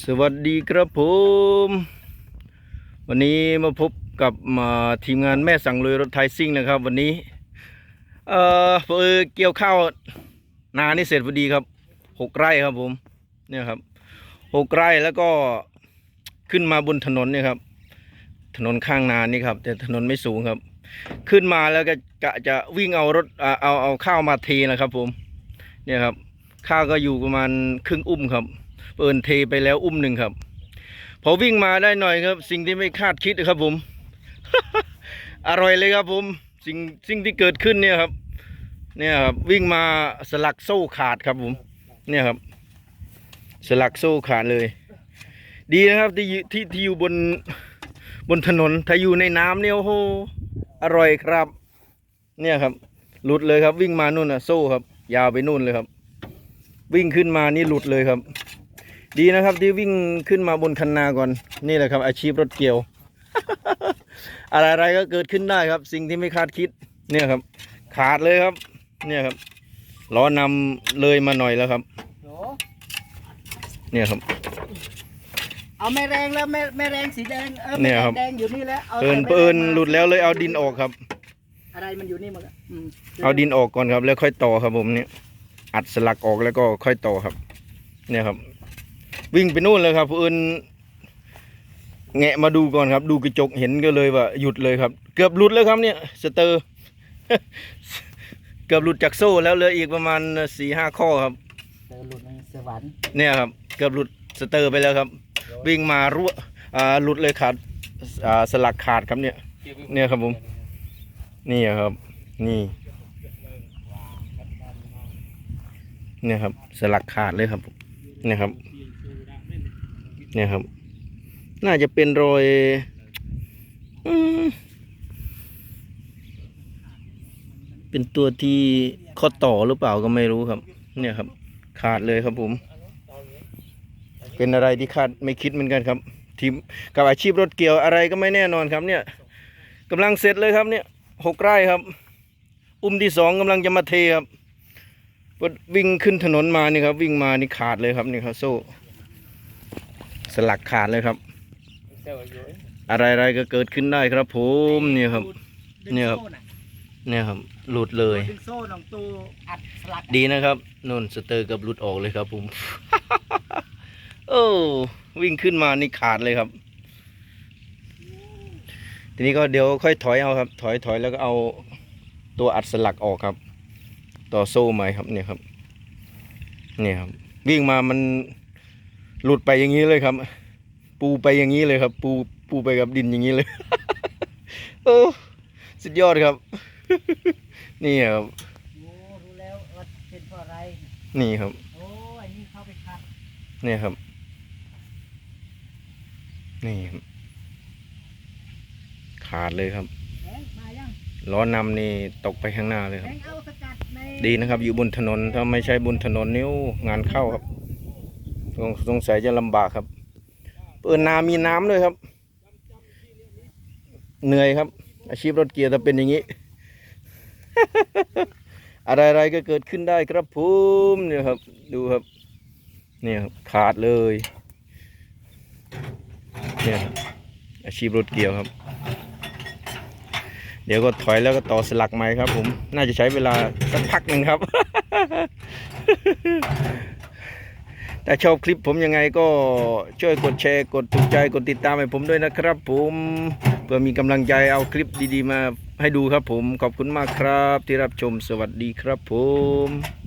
สวัสดีครับผม วันนี้มาพบกับมาทีมงานแม่สั่งเลยรถไทยซิ่งนะครับ วันนี้ เอ่อเอเกี่ยวข้าวนานี่เสร็จพอดีครับหกไร่ครับผมเนี่ยครับหกไร่แล้วก็ขึ้นมาบนถนนเนี่ยครับ ถนนข้างนานี่ครับ แต่ถนนไม่สูงครับ ขึ้นมาแล้วก็กะจะวิ่งเอารถอ่าเอาเอาข้าวมาเทนะครับ ผม เนี่ยครับ ข้าวก็อยู่ประมาณครึ่งอุ้มครับ เปินเทไปแล้วอุ้มหนึ่งครับ พอวิ่งมาได้หน่อยครับ สิ่งที่ไม่คาดคิดครับผม อร่อยเลยครับผม สิ่งสิ่งที่เกิดขึ้นเนี่ยครับ เนี่ยครับวิ่งมาสลักโซ่ขาดครับผม เนี่ยครับ สลักโซ่ขาดเลย ดีนะครับที่อยู่ที่ที่อยู่บนบนถนนถ้าอยู่ในน้ำเนี่ยโอ้โหอร่อยครับ เนี่ยครับ หลุดเลยครับ วิ่งมานู่นน่ะโซ่ครับ ยาวไปนู่นเลยครับ วิ่งขึ้นมานี่หลุดเลยครับ ดีนะครับที่วิ่งขึ้นมาบนคันนาก่อน นี่แหละครับ อาชีพรถเกี่ยว อะไรๆก็เกิดขึ้นได้ครับ สิ่งที่ไม่คาดคิด เนี่ยครับ ขาดเลยครับ เนี่ยครับล้อนำเลยมาหน่อยแล้วครับโหเนี่ยครับ เอาแม่แรงแล้วแม่แม่แรงสีแดงเออเนี่ยครับแม่แดงอยู่นี่แล้วเอาเอินแต่แม่เอินแรงมาหลุดแล้วเลยเอาดินออกครับ อะไรมันอยู่นี่หมดอะอืมเอาดินออกก่อนครับ แล้วค่อยต่อครับผมเนี่ยอัดสลักออกแล้วก็ค่อยต่อครับ เนี่ยครับ วิ่งไปนู่นเลยครับเอินแงะมาดูก่อนครับ ดูกระจกเห็นก็เลยว่าหยุดเลยครับ เกือบหลุดแล้วครับเนี่ยสเตอร์ เกือบหลุดจากโซ่แล้วเหลืออีกประมาณสี่ห้าข้อครับเจอหลุดในสวรรค์เนี่ยครับ เกือบหลุดสเตอร์ไปแล้วครับ วิ่งมารั่วอ่าหลุดเลยขาดอ่าสลักขาดครับเนี่ย เนี่ยครับผมนี่ครับ นี่เนี่ยครับ สลักขาดเลยครับเนี่ยครับ เนี่ยครับ น่าจะเป็นรอยอเป็นตัวที่ข้อต่อหรือเปล่าก็ไม่รู้ครับ เนี่ยครับ ขาดเลยครับผม เป็นอะไรที่คาดไม่คิดเหมือนกันครับ ทีมกับอาชีพรถเกี่ยวอะไรก็ไม่แน่นอนครับ เนี่ยกำลังเสร็จเลยครับ เนี่ยหกไร่ครับ อุ้มที่สองกำลังจะมาเทครับวิ่งขึ้นถนนมานี่ครับ วิ่งมานี่ขาดเลยครับนี่ครับโซ่ สลักขาดเลยครับ อะไรๆก็เกิดขึ้นได้ครับผมเนี่ยครับดึงเนี่ยครับโซ่ะเนี่ยครับ หลุดเลย ดึงโซ่หนองตูอัดสลักดีนะครับนุ่นสเตอร์เกับหลุดออกเลยครับผมโอ้วิ่งขึ้นมานี่ขาดเลยครับ ทีนี้ก็เดี๋ยวค่อยถอยเอาครับ ถอยถอยแล้วก็เอาตัวอัดสลักออกครับ ต่อโซ่ใหม่ครับเนี่ยครับ เนี่ยครับ วิ่งมามัน หลุดไปอย่างนี้เลยครับ ปูไปอย่างนี้เลยครับ ปูปูไปกับดินอย่างนี้เลยโอ้สุดยอดครับ นี่ครับโอ้รู้แล้วว่าเป็นเพราะอะไร นี่ครับโอ้อันนี้เข้าไปคัดเนี่ยครับ นี่ครับ ขาดเลยครับแบงค์มายังล้อนำนี่ตกไปข้างหน้าเลยคแบรับงค์เอาสกัดใน ดีนะครับ อยู่บนถนนถ้าไม่ใช่บนถนนนิ้วงานเข้าครับ สงสงสัยจะลำบากครับ เปิดนามีน้ำด้วยครับ เหนื่อยครับ อาชีพรถเกียร์ถ้าเป็นอย่างนี้ อะไรๆก็เกิดขึ้นได้ครับผมเนี่ยครับ ดูครับเนี่ยครับขาดเลยเนี่ยอาชีพรถเกี่ยวครับ เดี๋ยวก็ถอยแล้วก็ต่อสลักใหม่ครับ ผม น่าจะใช้เวลาสักพักหนึ่งครับ ถ้าชอบคลิปผมยังไงก็ช่วยกดแชร์ กดถูกใจ กดติดตามให้ผมด้วยนะครับ ผมเพื่อมีกำลังใจเอาคลิปดีๆมาให้ดูครับผม ขอบคุณมากครับที่รับชมสวัสดีครับผม